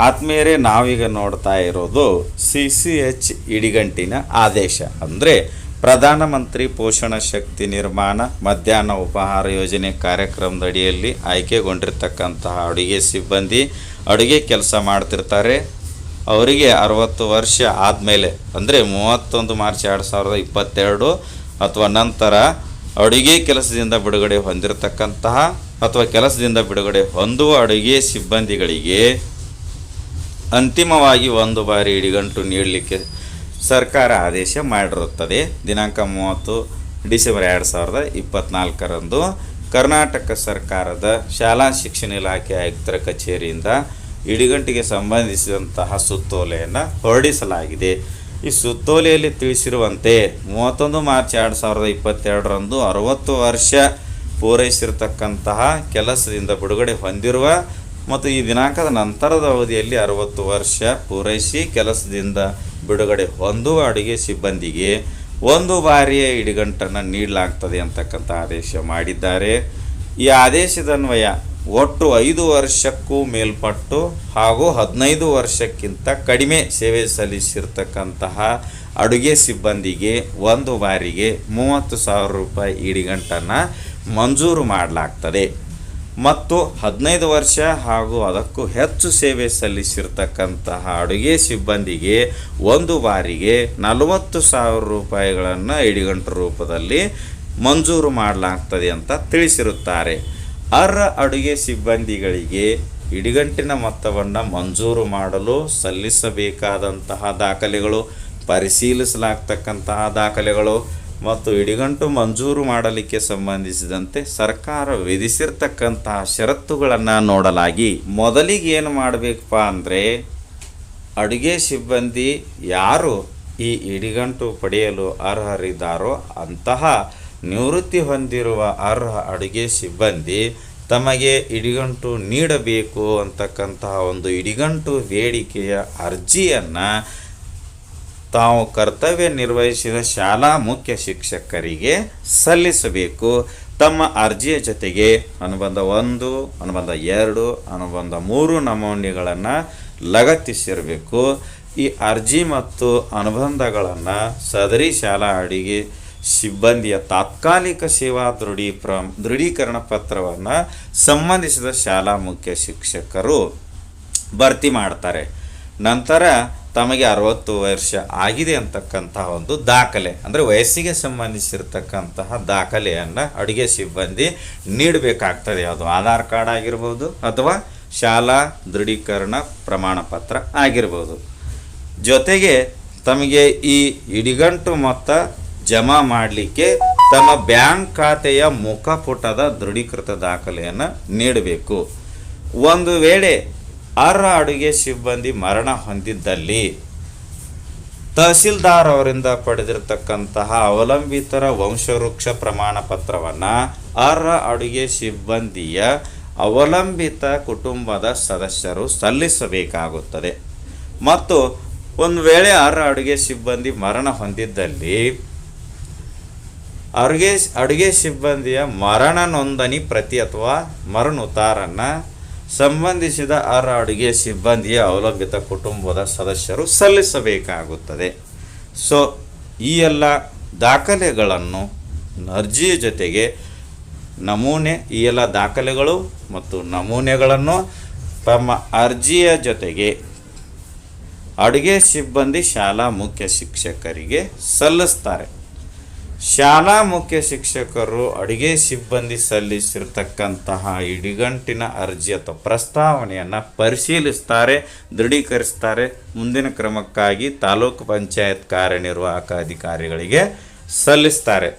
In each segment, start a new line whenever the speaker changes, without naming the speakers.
ಆತ್ಮೀಯರೇ, ನಾವೀಗ ನೋಡ್ತಾ ಇರೋದು ಸಿ ಸಿ ಎಚ್ ಇಡಿಗಂಟಿನ ಆದೇಶ. ಅಂದರೆ ಪ್ರಧಾನಮಂತ್ರಿ ಪೋಷಣ ಶಕ್ತಿ ನಿರ್ಮಾಣ, ಮಧ್ಯಾಹ್ನ ಉಪಹಾರ ಯೋಜನೆ ಕಾರ್ಯಕ್ರಮದ ಅಡಿಯಲ್ಲಿ ಆಯ್ಕೆಗೊಂಡಿರ್ತಕ್ಕಂತಹ ಅಡುಗೆ ಸಿಬ್ಬಂದಿ ಅಡುಗೆ ಕೆಲಸ ಮಾಡ್ತಿರ್ತಾರೆ. ಅವರಿಗೆ ಅರವತ್ತು ವರ್ಷ ಆದಮೇಲೆ, ಅಂದರೆ ಮೂವತ್ತೊಂದು ಮಾರ್ಚ್ ಎರಡು ಸಾವಿರದ ಇಪ್ಪತ್ತೆರಡು ಅಥವಾ ನಂತರ ಅಡುಗೆ ಕೆಲಸದಿಂದ ಬಿಡುಗಡೆ ಹೊಂದಿರತಕ್ಕಂತಹ ಅಥವಾ ಕೆಲಸದಿಂದ ಬಿಡುಗಡೆ ಹೊಂದುವ ಅಡುಗೆ ಸಿಬ್ಬಂದಿಗಳಿಗೆ ಅಂತಿಮವಾಗಿ ಒಂದು ಬಾರಿ ಇಡಿಗಂಟು ನೀಡಲಿಕ್ಕೆ ಸರ್ಕಾರ ಆದೇಶ ಮಾಡಿರುತ್ತದೆ. ದಿನಾಂಕ ಮೂವತ್ತು ಡಿಸೆಂಬರ್ ಎರಡು ಸಾವಿರದ ಇಪ್ಪತ್ತ್ನಾಲ್ಕರಂದು ಕರ್ನಾಟಕ ಸರ್ಕಾರದ ಶಾಲಾ ಶಿಕ್ಷಣ ಇಲಾಖೆ ಆಯುಕ್ತರ ಕಚೇರಿಯಿಂದ ಇಡಿಗಂಟಿಗೆ ಸಂಬಂಧಿಸಿದಂತಹ ಸುತ್ತೋಲೆಯನ್ನು ಹೊರಡಿಸಲಾಗಿದೆ. ಈ ಸುತ್ತೋಲೆಯಲ್ಲಿ ತಿಳಿಸಿರುವಂತೆ ಮೂವತ್ತೊಂದು ಮಾರ್ಚ್ ಎರಡು ಸಾವಿರದ ಇಪ್ಪತ್ತೆರಡರಂದು ಅರವತ್ತು ವರ್ಷ ಪೂರೈಸಿರ್ತಕ್ಕಂತಹ ಕೆಲಸದಿಂದ ಬಿಡುಗಡೆ ಹೊಂದಿರುವ ಮತ್ತು ಈ ದಿನಾಂಕದ ನಂತರದ ಅವಧಿಯಲ್ಲಿ ಅರವತ್ತು ವರ್ಷ ಪೂರೈಸಿ ಕೆಲಸದಿಂದ ಬಿಡುಗಡೆ ಹೊಂದುವ ಅಡುಗೆ ಸಿಬ್ಬಂದಿಗೆ ಒಂದು ಬಾರಿಯ ಇಡಿಗಂಟನ್ನು ನೀಡಲಾಗ್ತದೆ ಅಂತಕ್ಕಂಥ ಆದೇಶ ಮಾಡಿದ್ದಾರೆ. ಈ ಆದೇಶದನ್ವಯ ಒಟ್ಟು ಐದು ವರ್ಷಕ್ಕೂ ಮೇಲ್ಪಟ್ಟು ಹಾಗೂ ಹದಿನೈದು ವರ್ಷಕ್ಕಿಂತ ಕಡಿಮೆ ಸೇವೆ ಸಲ್ಲಿಸಿರ್ತಕ್ಕಂತಹ ಅಡುಗೆ ಸಿಬ್ಬಂದಿಗೆ ಒಂದು ಬಾರಿಗೆ ಮೂವತ್ತು ಸಾವಿರ ರೂಪಾಯಿ ಇಡಿಗಂಟನ್ನು ಮಂಜೂರು ಮಾಡಲಾಗ್ತದೆ. ಮತ್ತು ಹದಿನೈದು ವರ್ಷ ಹಾಗೂ ಅದಕ್ಕೂ ಹೆಚ್ಚು ಸೇವೆ ಸಲ್ಲಿಸಿರ್ತಕ್ಕಂತಹ ಅಡುಗೆ ಸಿಬ್ಬಂದಿಗೆ ಒಂದು ಬಾರಿಗೆ ನಲವತ್ತು ಸಾವಿರ ರೂಪಾಯಿಗಳನ್ನು ಇಡಿಗಂಟು ರೂಪದಲ್ಲಿ ಮಂಜೂರು ಮಾಡಲಾಗ್ತದೆ ಅಂತ ತಿಳಿಸಿರುತ್ತಾರೆ. ಅರ್ಹ ಅಡುಗೆ ಸಿಬ್ಬಂದಿಗಳಿಗೆ ಇಡಿಗಂಟಿನ ಮೊತ್ತವನ್ನು ಮಂಜೂರು ಮಾಡಲು ಸಲ್ಲಿಸಬೇಕಾದಂತಹ ದಾಖಲೆಗಳು, ಪರಿಶೀಲಿಸಲಾಗ್ತಕ್ಕಂತಹ ದಾಖಲೆಗಳು ಮತ್ತು ಇಡಿಗಂಟು ಮಂಜೂರು ಮಾಡಲಿಕ್ಕೆ ಸಂಬಂಧಿಸಿದಂತೆ ಸರ್ಕಾರ ವಿಧಿಸಿರ್ತಕ್ಕಂತಹ ಷರತ್ತುಗಳನ್ನು ನೋಡಲಾಗಿ ಮೊದಲಿಗೆ ಏನು ಮಾಡಬೇಕಪ್ಪ ಅಂದರೆ ಅಡುಗೆ ಸಿಬ್ಬಂದಿ ಯಾರು ಈ ಇಡಿಗಂಟು ಪಡೆಯಲು ಅರ್ಹರಿದ್ದಾರೋ ಅಂತಹ ನಿವೃತ್ತಿ ಹೊಂದಿರುವ ಅರ್ಹ ಅಡುಗೆ ಸಿಬ್ಬಂದಿ ತಮಗೆ ಇಡಿಗಂಟು ನೀಡಬೇಕು ಅಂತಕ್ಕಂತಹ ಒಂದು ಇಡಿಗಂಟು ಬೇಡಿಕೆಯ ಅರ್ಜಿಯನ್ನು ತಾವು ಕರ್ತವ್ಯ ನಿರ್ವಹಿಸಿದ ಶಾಲಾ ಮುಖ್ಯ ಶಿಕ್ಷಕರಿಗೆ ಸಲ್ಲಿಸಬೇಕು. ತಮ್ಮ ಅರ್ಜಿಯ ಜೊತೆಗೆ ಅನುಬಂಧ ಒಂದು, ಅನುಬಂಧ ಎರಡು, ಅನುಬಂಧ ಮೂರು ನಮೂನೆಗಳನ್ನು ಲಗತ್ತಿಸಿರಬೇಕು. ಈ ಅರ್ಜಿ ಮತ್ತು ಅನುಬಂಧಗಳನ್ನು ಸದರಿ ಶಾಲಾ ಅಡಿಗೆ ಸಿಬ್ಬಂದಿಯ ತಾತ್ಕಾಲಿಕ ಸೇವಾ ದೃಢಿ ಪ್ರ, ದೃಢೀಕರಣ ಪತ್ರವನ್ನು ಸಂಬಂಧಿಸಿದ ಶಾಲಾ ಮುಖ್ಯ ಶಿಕ್ಷಕರು ಭರ್ತಿ ಮಾಡ್ತಾರೆ. ನಂತರ ತಮಗೆ ಅರವತ್ತು ವರ್ಷ ಆಗಿದೆ ಅಂತಕ್ಕಂತಹ ಒಂದು ದಾಖಲೆ, ಅಂದರೆ ವಯಸ್ಸಿಗೆ ಸಂಬಂಧಿಸಿರ್ತಕ್ಕಂತಹ ದಾಖಲೆಯನ್ನು ಅಡುಗೆ ಸಿಬ್ಬಂದಿ ನೀಡಬೇಕಾಗ್ತದೆ. ಅದು ಆಧಾರ್ ಕಾರ್ಡ್ ಆಗಿರ್ಬೋದು ಅಥವಾ ಶಾಲಾ ದೃಢೀಕರಣ ಪ್ರಮಾಣ ಪತ್ರ ಆಗಿರ್ಬೋದು. ಜೊತೆಗೆ ತಮಗೆ ಈ ಇಡಿಗಂಟು ಮೊತ್ತ ಜಮಾ ಮಾಡಲಿಕ್ಕೆ ತಮ್ಮ ಬ್ಯಾಂಕ್ ಖಾತೆಯ ಮುಖಪುಟದ ದೃಢೀಕೃತ ದಾಖಲೆಯನ್ನು ನೀಡಬೇಕು. ಒಂದು ವೇಳೆ ಅರ್ಹ ಅಡುಗೆ ಸಿಬ್ಬಂದಿ ಮರಣ ಹೊಂದಿದ್ದಲ್ಲಿ. ತಹಸೀಲ್ದಾರ್ ಅವರಿಂದ ಪಡೆದಿರತಕ್ಕಂತಹ ಅವಲಂಬಿತರ ವಂಶವೃಕ್ಷ ಪ್ರಮಾಣ ಪತ್ರವನ್ನು ಅರ್ಹ ಅಡುಗೆ ಸಿಬ್ಬಂದಿಯ ಅವಲಂಬಿತ ಕುಟುಂಬದ ಸದಸ್ಯರು ಸಲ್ಲಿಸಬೇಕಾಗುತ್ತದೆ. ಮತ್ತು ಒಂದು ವೇಳೆ ಅರ್ಹ ಅಡುಗೆ ಸಿಬ್ಬಂದಿ ಮರಣ ಹೊಂದಿದ್ದಲ್ಲಿ ಅಡುಗೆ ಅಡುಗೆ ಸಿಬ್ಬಂದಿಯ ಮರಣ ನೋಂದಣಿ ಪ್ರತಿ ಅಥವಾ ಮರಣೋತ್ತಾರನ್ನು ಸಂಬಂಧಿಸಿದ ಅರ್ಹ ಅಡುಗೆ ಸಿಬ್ಬಂದಿಯ ಅವಲಂಬಿತ ಕುಟುಂಬದ ಸದಸ್ಯರು ಸಲ್ಲಿಸಬೇಕಾಗುತ್ತದೆ. ಸೊ ಈ ಎಲ್ಲ ದಾಖಲೆಗಳನ್ನು ಅರ್ಜಿಯ ಜೊತೆಗೆ ನಮೂನೆ, ಈ ಎಲ್ಲ ದಾಖಲೆಗಳು ಮತ್ತು ನಮೂನೆಗಳನ್ನು ತಮ್ಮ ಅರ್ಜಿಯ ಜೊತೆಗೆ ಅಡುಗೆ ಸಿಬ್ಬಂದಿ ಶಾಲಾ ಮುಖ್ಯ ಶಿಕ್ಷಕರಿಗೆ ಸಲ್ಲಿಸ್ತಾರೆ. ಶಾಲಾ ಮುಖ್ಯ ಶಿಕ್ಷಕರು ಅಡುಗೆ ಸಿಬ್ಬಂದಿ ಸಲ್ಲಿಸಿರ್ತಕ್ಕಂತಹ ಇಡಿಗಂಟಿನ ಅರ್ಜಿ ಅಥವಾ ಪ್ರಸ್ತಾವನೆಯನ್ನು ಪರಿಶೀಲಿಸ್ತಾರೆ, ದೃಢೀಕರಿಸ್ತಾರೆ. ಮುಂದಿನ ಕ್ರಮಕ್ಕಾಗಿ ತಾಲೂಕು ಪಂಚಾಯತ್ ಕಾರ್ಯನಿರ್ವಾಹಕ ಅಧಿಕಾರಿಗಳಿಗೆ ಸಲ್ಲಿಸ್ತಾರೆ.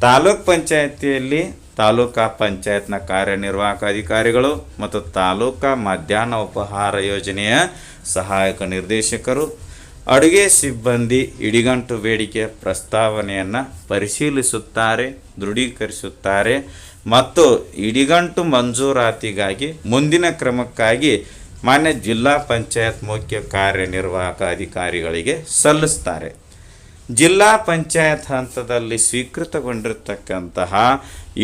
ತಾಲೂಕ್ ಪಂಚಾಯತಿಯಲ್ಲಿ ತಾಲೂಕಾ ಪಂಚಾಯತ್ನ ಕಾರ್ಯನಿರ್ವಾಹಕ ಅಧಿಕಾರಿಗಳು ಮತ್ತು ತಾಲೂಕಾ ಮಧ್ಯಾಹ್ನ ಉಪಹಾರ ಯೋಜನೆಯ ಸಹಾಯಕ ನಿರ್ದೇಶಕರು ಅಡುಗೆ ಸಿಬ್ಬಂದಿ ಇಡಿಗಂಟು ಬೇಡಿಕೆಯ ಪ್ರಸ್ತಾವನೆಯನ್ನು ಪರಿಶೀಲಿಸುತ್ತಾರೆ, ದೃಢೀಕರಿಸುತ್ತಾರೆ ಮತ್ತು ಇಡಿಗಂಟು ಮಂಜೂರಾತಿಗಾಗಿ ಮುಂದಿನ ಕ್ರಮಕ್ಕಾಗಿ ಮಾನ್ಯ ಜಿಲ್ಲಾ ಪಂಚಾಯತ್ ಮುಖ್ಯ ಕಾರ್ಯನಿರ್ವಾಹಕ ಅಧಿಕಾರಿಗಳಿಗೆ ಸಲ್ಲಿಸ್ತಾರೆ ಜಿಲ್ಲಾ ಪಂಚಾಯತ್ ಹಂತದಲ್ಲಿ ಸ್ವೀಕೃತಗೊಂಡಿರತಕ್ಕಂತಹ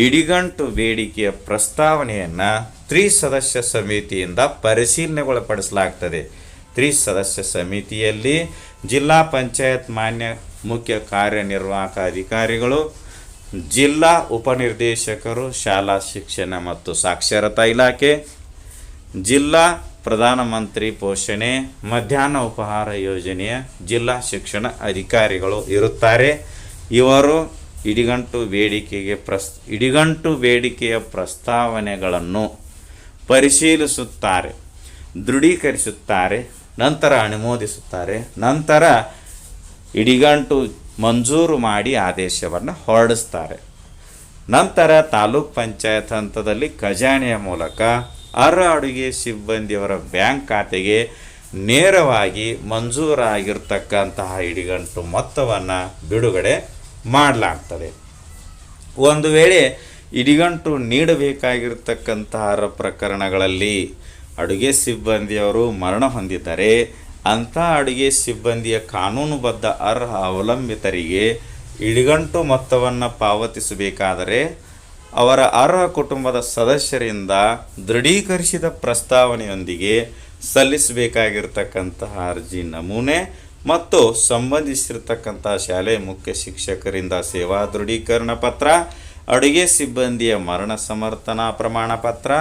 ಇಡಿಗಂಟು ಬೇಡಿಕೆಯ ಪ್ರಸ್ತಾವನೆಯನ್ನು ತ್ರಿಸದಸ್ಯ ಸಮಿತಿಯಿಂದ ಪರಿಶೀಲನೆಗೊಳಪಡಿಸಲಾಗ್ತದೆ. ತ್ರಿಸದಸ್ಯ ಸಮಿತಿಯಲ್ಲಿ ಜಿಲ್ಲಾ ಪಂಚಾಯತ್ ಮಾನ್ಯ ಮುಖ್ಯ ಕಾರ್ಯನಿರ್ವಾಹಕ ಅಧಿಕಾರಿಗಳು, ಜಿಲ್ಲಾ ಉಪನಿರ್ದೇಶಕರು, ಶಾಲಾ ಶಿಕ್ಷಣ ಮತ್ತು ಸಾಕ್ಷರತಾ ಇಲಾಖೆ, ಜಿಲ್ಲಾ ಪ್ರಧಾನಮಂತ್ರಿ ಪೋಷಣೆ, ಮಧ್ಯಾಹ್ನ ಉಪಹಾರ ಯೋಜನೆಯ ಜಿಲ್ಲಾ ಶಿಕ್ಷಣ ಅಧಿಕಾರಿಗಳು ಇರುತ್ತಾರೆ. ಇವರು ಇಡಿಗಂಟು ಬೇಡಿಕೆಗೆ ಪ್ರಸ್, ಇಡಿಗಂಟು ಬೇಡಿಕೆಯ ಪ್ರಸ್ತಾವನೆಗಳನ್ನು ಪರಿಶೀಲಿಸುತ್ತಾರೆ, ದೃಢೀಕರಿಸುತ್ತಾರೆ. ನಂತರ ಅನುಮೋದಿಸುತ್ತಾರೆ. ನಂತರ ಇಡಿಗಂಟು ಮಂಜೂರು ಮಾಡಿ ಆದೇಶವನ್ನು ಹೊರಡಿಸ್ತಾರೆ. ನಂತರ ತಾಲೂಕ್ ಪಂಚಾಯತ್ ಹಂತದಲ್ಲಿ ಖಜಾನೆಯ ಮೂಲಕ ಅರ ಅಡುಗೆ ಸಿಬ್ಬಂದಿಯವರ ಬ್ಯಾಂಕ್ ಖಾತೆಗೆ ನೇರವಾಗಿ ಮಂಜೂರಾಗಿರ್ತಕ್ಕಂತಹ ಇಡಿಗಂಟು ಮೊತ್ತವನ್ನು ಬಿಡುಗಡೆ ಮಾಡಲಾಗ್ತದೆ. ಒಂದು ವೇಳೆ ಇಡಿಗಂಟು ನೀಡಬೇಕಾಗಿರ್ತಕ್ಕಂತಹ ಪ್ರಕರಣಗಳಲ್ಲಿ ಅಡುಗೆ ಸಿಬ್ಬಂದಿಯವರು ಮರಣ ಹೊಂದಿದ್ದರೆ ಅಂಥ ಅಡುಗೆ ಸಿಬ್ಬಂದಿಯ ಕಾನೂನುಬದ್ಧ ಅರ್ಹ ಅವಲಂಬಿತರಿಗೆ ಇಡಿಗಂಟು ಮೊತ್ತವನ್ನು ಪಾವತಿಸಬೇಕಾದರೆ ಅವರ ಅರ್ಹ ಕುಟುಂಬದ ಸದಸ್ಯರಿಂದ ದೃಢೀಕರಿಸಿದ ಪ್ರಸ್ತಾವನೆಯೊಂದಿಗೆ ಸಲ್ಲಿಸಬೇಕಾಗಿರ್ತಕ್ಕಂತಹ ಅರ್ಜಿ ನಮೂನೆ ಮತ್ತು ಸಂಬಂಧಿಸಿರ್ತಕ್ಕಂತಹ ಶಾಲೆ ಮುಖ್ಯ ಶಿಕ್ಷಕರಿಂದ ಸೇವಾ ದೃಢೀಕರಣ ಪತ್ರ, ಅಡುಗೆ ಸಿಬ್ಬಂದಿಯ ಮರಣ ಸಮರ್ಥನಾ ಪ್ರಮಾಣ ಪತ್ರ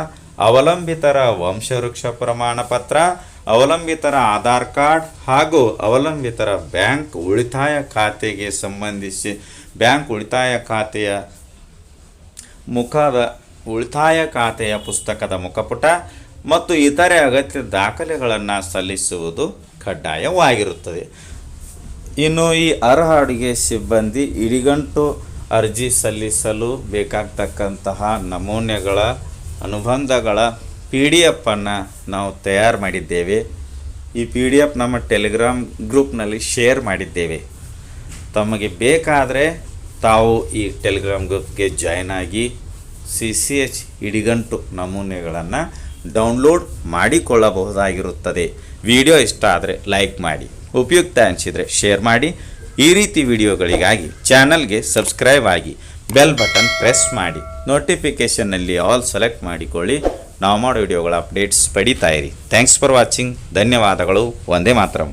ಅವಲಂಬಿತರ ವಂಶವೃಕ್ಷ ಪ್ರಮಾಣ ಪತ್ರ ಅವಲಂಬಿತರ ಆಧಾರ್ ಕಾರ್ಡ್ ಹಾಗೂ ಅವಲಂಬಿತರ ಬ್ಯಾಂಕ್ ಉಳಿತಾಯ ಖಾತೆಗೆ ಸಂಬಂಧಿಸಿ ಬ್ಯಾಂಕ್ ಉಳಿತಾಯ ಖಾತೆಯ ಮುಖದ ಉಳಿತಾಯ ಖಾತೆಯ ಪುಸ್ತಕದ ಮುಖಪುಟ ಮತ್ತು ಇತರೆ ಅಗತ್ಯ ದಾಖಲೆಗಳನ್ನು ಸಲ್ಲಿಸುವುದು ಕಡ್ಡಾಯವಾಗಿರುತ್ತದೆ. ಇನ್ನು ಈ ಅರ್ಹ ಅಡುಗೆ ಸಿಬ್ಬಂದಿ ಇಡಿಗಂಟು ಅರ್ಜಿ ಸಲ್ಲಿಸಲು ಬೇಕಾಗ್ತಕ್ಕಂತಹ ನಮೂನೆಗಳ ಅನುಬಂಧಗಳ ಪಿ ಡಿ ಎಫನ್ನು ನಾವು ತಯಾರು ಮಾಡಿದ್ದೇವೆ. ಈ ಪಿ ಡಿ ಎಫ್ ನಮ್ಮ ಟೆಲಿಗ್ರಾಮ್ ಗ್ರೂಪ್ನಲ್ಲಿ ಶೇರ್ ಮಾಡಿದ್ದೇವೆ. ತಮಗೆ ಬೇಕಾದರೆ ತಾವು ಈ ಟೆಲಿಗ್ರಾಮ್ ಗ್ರೂಪ್ಗೆ ಜಾಯ್ನ್ ಆಗಿ ಸಿ ಸಿ ಎಚ್ ಇಡಿಗಂಟು ನಮೂನೆಗಳನ್ನು ಡೌನ್ಲೋಡ್ ಮಾಡಿಕೊಳ್ಳಬಹುದಾಗಿರುತ್ತದೆ. ವಿಡಿಯೋ ಇಷ್ಟ ಆದರೆ ಲೈಕ್ ಮಾಡಿ. ಉಪಯುಕ್ತ ಅನಿಸಿದರೆ ಶೇರ್ ಮಾಡಿ. ಈ ರೀತಿ ವಿಡಿಯೋಗಳಿಗಾಗಿ ಚಾನಲ್ಗೆ ಸಬ್ಸ್ಕ್ರೈಬ್ ಆಗಿ. ಬೆಲ್ ಬಟನ್ ಪ್ರೆಸ್ ಮಾಡಿ. ನೋಟಿಫಿಕೇಷನ್ನಲ್ಲಿ ಆಲ್ ಸೆಲೆಕ್ಟ್ ಮಾಡಿಕೊಳ್ಳಿ. ನಾವು ಮಾಡೋ ವಿಡಿಯೋಗಳ ಅಪ್ಡೇಟ್ಸ್ ಪಡಿತಾ ಇರಿ. ಥ್ಯಾಂಕ್ಸ್ ಫಾರ್ ವಾಚಿಂಗ್ ಧನ್ಯವಾದಗಳು. ಒಂದೇ ಮಾತ್ರಂ.